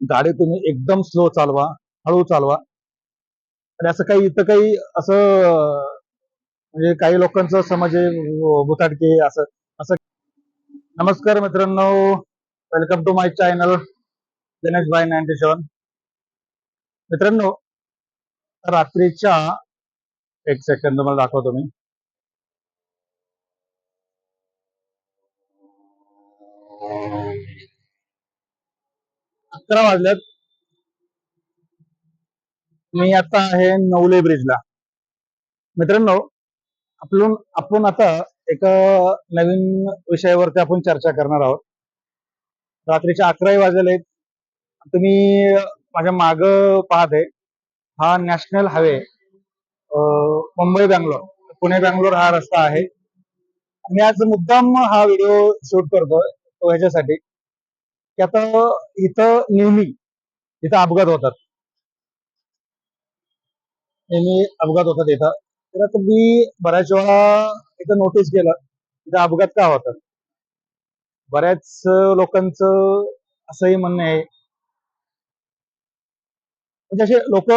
गाडी तुम्ही एकदम स्लो चालवा हळू चालवा. आणि असं काही इथं काही असं म्हणजे काही लोकांचं समज आहे म्हणजे बुताडके असं असं. नमस्कार मित्रांनो welcome to my channel Ganesh by ninety seven मित्रांनो रात्रीच्या एक सेकंद तुम्हाला दाखवतो मी. अकरा वाजल्यात मी आता आहे नवले ब्रिजला मित्रांनो आपण आपण आता एका नवीन विषयावरती आपण चर्चा करणार आहोत. रात्रीचे अकराही वाजले आहेत. तुम्ही माझ्या माग पाहते हा नॅशनल हायवे मुंबई बँगलोर पुणे बँगलोर हा रस्ता आहे. आणि आज मुद्दाम हा व्हिडिओ शूट करतोय तो ह्याच्यासाठी. की आता इथं नेहमी इथं अपघात होतात. नेहमी अपघात होतात इथं. तर आता मी बऱ्याच वेळा इथं नोटीस केलं इथं अपघात का होतात? बऱ्याच लोकांचं असंही म्हणणं आहे. म्हणजे असे लोक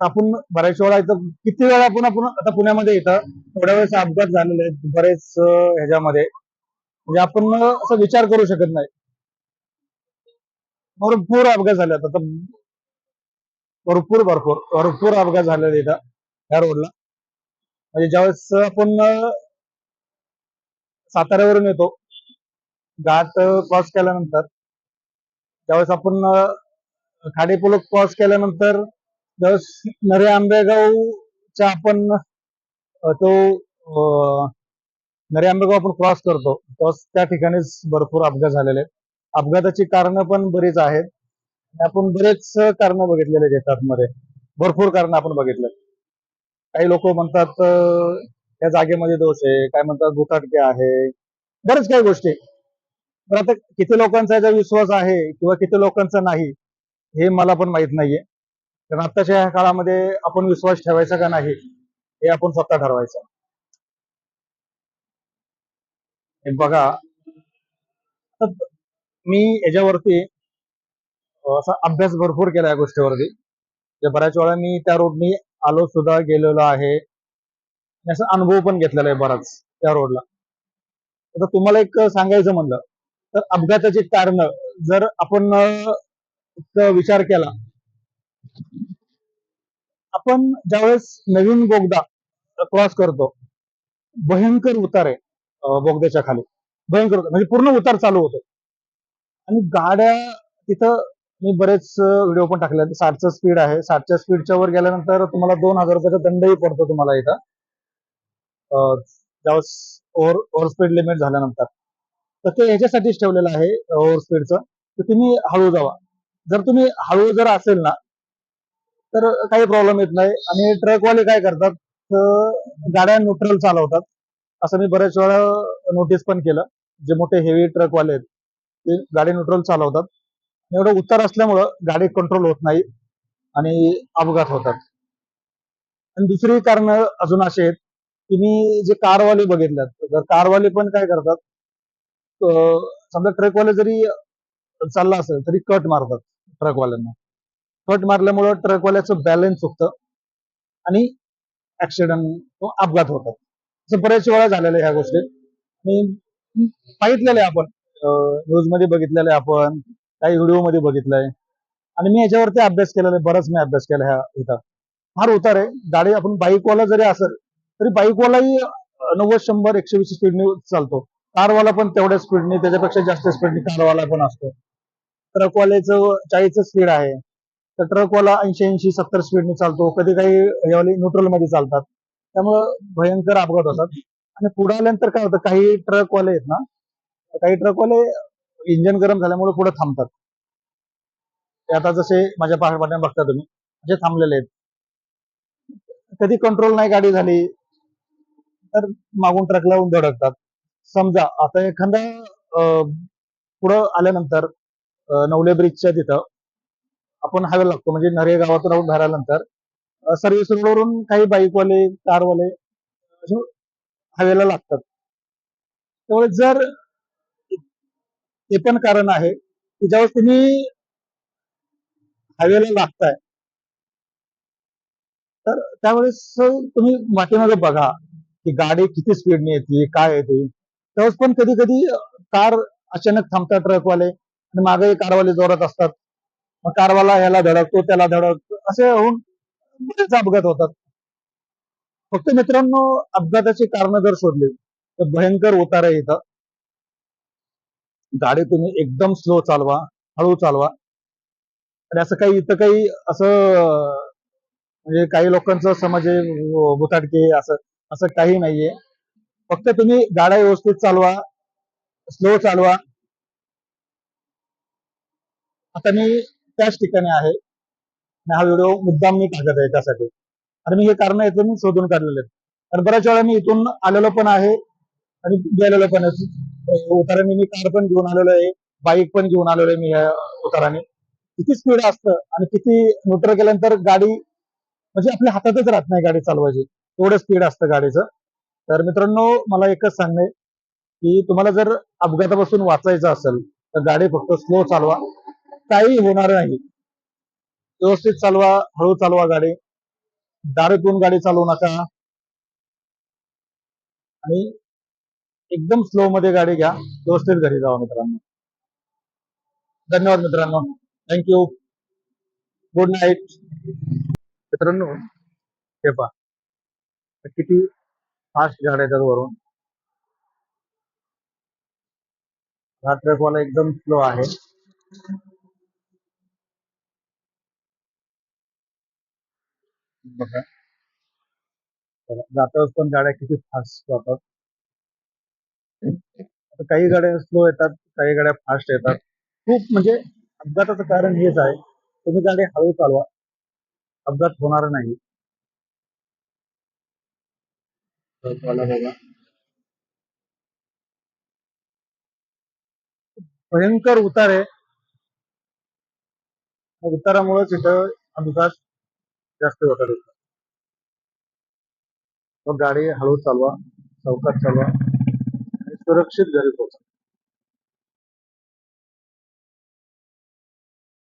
आपण बऱ्याच वेळा इथं किती वेळा आपण आपण आता पुण्यामध्ये इथं थोड्या वेळेस अपघात झालेले आहेत बरेच ह्याच्यामध्ये. म्हणजे आपण असं विचार करू शकत नाही. भरपूर अपघात झाले आता तर भरपूर भरपूर भरपूर अपघात झालेले इथं या रोडला म्हणजे ज्यावेळेस आपण साताऱ्यावरून येतो घाट क्रॉस केल्यानंतर ज्यावेळेस आपण अं, खाडीपुल क्रॉस केल्यानंतर ज्यावेळेस नरे आंबेगावच्या आपण तो नरे आंबेगाव आपण क्रॉस करतो त्यावेळेस त्या ठिकाणीच भरपूर अपघात झालेले आहेत. अपघाताची कारणं पण बरीच आहेत. आपण बरेच कारण बघितलेले आहेत मध्ये भरपूर कारण आपण बघितले काही लोक म्हणतात या जागेमध्ये दोष आहे. काय म्हणतात भूताटके आहे. बरेच काही गोष्टी. पण आता किती लोकांचा याचा विश्वास आहे किंवा किती लोकांचा नाही हे मला पण माहीत नाहीये. कारण आत्ताच्या ह्या काळामध्ये आपण विश्वास ठेवायचा का नाही हे आपण स्वतः ठरवायचं. बघा. मी याच्यावरती असा अभ्यास भरपूर केला या गोष्टीवरती. म्हणजे बऱ्याच वेळा मी त्या रोडनी आलो सुद्धा गेलेलो आहे. असा अनुभव पण घेतलेला आहे बराच त्या रोडला आता तुम्हाला एक सांगायचं म्हणलं तर अपघाताची कारण जर आपण विचार केला. आपण ज्यावेळेस नवीन बोगदा क्रॉस करतो भयंकर उतार आहे बोगद्याच्या खाली. भयंकर म्हणजे पूर्ण उतार चालू होतो. आणि गाड्या तिथं मी बरेच व्हिडिओ पण टाकले साठचं स्पीड आहे. साठच्या स्पीडच्या वर गेल्यानंतर तुम्हाला दोन हजार रुपयाचा दंडही पडतो तुम्हाला इथं. अं, ज्यावेळेस ओव्हर ओव्हर स्पीड लिमिट झाल्यानंतर. तर ते ह्याच्यासाठीच ठेवलेलं आहे ओव्हर स्पीडचं तर तुम्ही हळू जावा. जर तुम्ही हळू जर असेल ना तर काही प्रॉब्लेम येत नाही. आणि ट्रकवाले काय करतात तर गाड्या न्यूट्रल चालवतात. असं मी बऱ्याच वेळा नोटीस पण केलं. जे मोठे हेवी ट्रकवाले आहेत. ते गाडी न्यूट्रल चालवतात. एवढं उतार असल्यामुळं गाडी कंट्रोल होत नाही आणि अपघात होतात. आणि दुसरी कारण अजून अशी आहेत की मी जे कारवाले बघितल्यात तर कारवाले पण काय करतात समजा ट्रकवाले जरी चालला असेल तरी कट मारतात ट्रकवाल्यांना. कट मारल्यामुळं ट्रकवाल्याचं बॅलन्स चुकतं आणि ऍक्सिडेंट अपघात होतात. असं बऱ्याच वेळा झालेलं ह्या गोष्टी. आणि पाहितलेलं आहे आपण. न्यूजमध्ये बघितलेलं आहे आपण काही व्हिडिओमध्ये बघितलंय. आणि मी याच्यावरती अभ्यास केलेला आहे बराच मी अभ्यास केला ह्या इथं. फार उतार आहे. गाडी आपण बाईकवाला जरी असेल तरी बाईकवालाही नव्वद शंभर एकशे वीस स्पीडने चालतो. कारवाला पण तेवढ्या स्पीडने त्याच्यापेक्षा जास्त स्पीडने कारवाला पण असतो. ट्रकवाल्याचं चाळीसचं स्पीड आहे. तर ट्रकवाला ऐंशी ऐंशी सत्तर स्पीडने चालतो. कधी काही यावाले न्यूट्रलमध्ये चालतात. त्यामुळं भयंकर अपघात होतात. आणि पुढे आल्यानंतर काय होतं काही ट्रकवाले आहेत ना काही ट्रकवाले इंजन गरम झाल्यामुळे पुढे थांबतात. ते आता जसे माझ्या पाठ्यापाट्याने बघता तुम्ही जे थांबलेले आहेत. कधी कंट्रोल नाही गाडी झाली तर मागून ट्रक लावून धडकतात. समजा आता एखादा पुढं आल्यानंतर नवले ब्रिजच्या तिथं आपण हायवे लागतो म्हणजे नरे गावातून राहून बाहेर आल्यानंतर सर्व्हिस रोडवरून काही बाईकवाले कारवाले हायवेला लागतात. त्यामुळे जर ते पण कारण आहे की ज्यावेळेस तुम्ही हायवेला लागताय तर त्यावेळेस तुम्ही मातीमध्ये बघा की गाडी किती स्पीडने येते काय येते. त्यावेळेस पण कधी कधी कार अचानक थांबतात ट्रकवाले आणि मागे कारवाले जोरात असतात. मग कारवाला ह्याला धडकतो त्याला धडकतो असे होऊन बरेच अपघात होतात. फक्त मित्रांनो अपघाताची कारण जर शोधली तर भयंकर उतारा येतं इथं. गाडी तुम्ही एकदम स्लो चालवा हळू चालवा. आणि असं काही इथं काही असं म्हणजे काही लोकांचं समज आहे बुताटके असं असं काही नाहीये. फक्त तुम्ही गाड्या व्यवस्थित चालवा स्लो चालवा. आता मी त्याच ठिकाणी आहे. आणि हा व्हिडिओ मुद्दाम मी टाकत आहे त्यासाठी. आणि मी हे कारण इथून शोधून काढलेले आहेत. कारण बऱ्याच वेळा मी इथून आलेलो पण आहे आणि गेलेलो पण आहे. उताराने मी कार पण घेऊन आलेलो आहे बाईक पण घेऊन आलेलो आहे मी या उताराने. किती स्पीड असतं आणि किती न्यूट्रल केल्यानंतर गाडी म्हणजे आपल्या हातातच राहत नाही गाडी चालवायची. एवढं स्पीड असतं गाडीचं. तर मित्रांनो मला एकच सांगणे की तुम्हाला जर अपघातापासून वाचायचं असेल तर गाडी फक्त स्लो चालवा. काही होणार नाही. व्यवस्थित चालवा हळू चालवा गाडी. दारू पिऊन गाडी चालवू नका. आणि एकदम स्लो मध्ये गाडी घ्या. व्यवस्थित घरी जावा मित्रांनो. धन्यवाद मित्रांनो. थँक्यू गुड नाईट मित्रांनो हे पहा. किती फास्ट गाड्या येतात वरून. हा ट्रकवाला एकदम स्लो आहे. बघा. जाताच पण गाड्या किती फास्ट जातात. काही गाड्या स्लो येतात काही गाड्या फास्ट येतात. खूप म्हणजे अपघाताचं कारण हेच आहे. तुम्ही गाडी हळू चालवा. अपघात होणार नाही. भयंकर उतार आहे. उतारामुळे तिथं अपघात जास्त होतात. गाडी हळू चालवा चौकात चालवा. सुरक्षित घरी पोहोचा.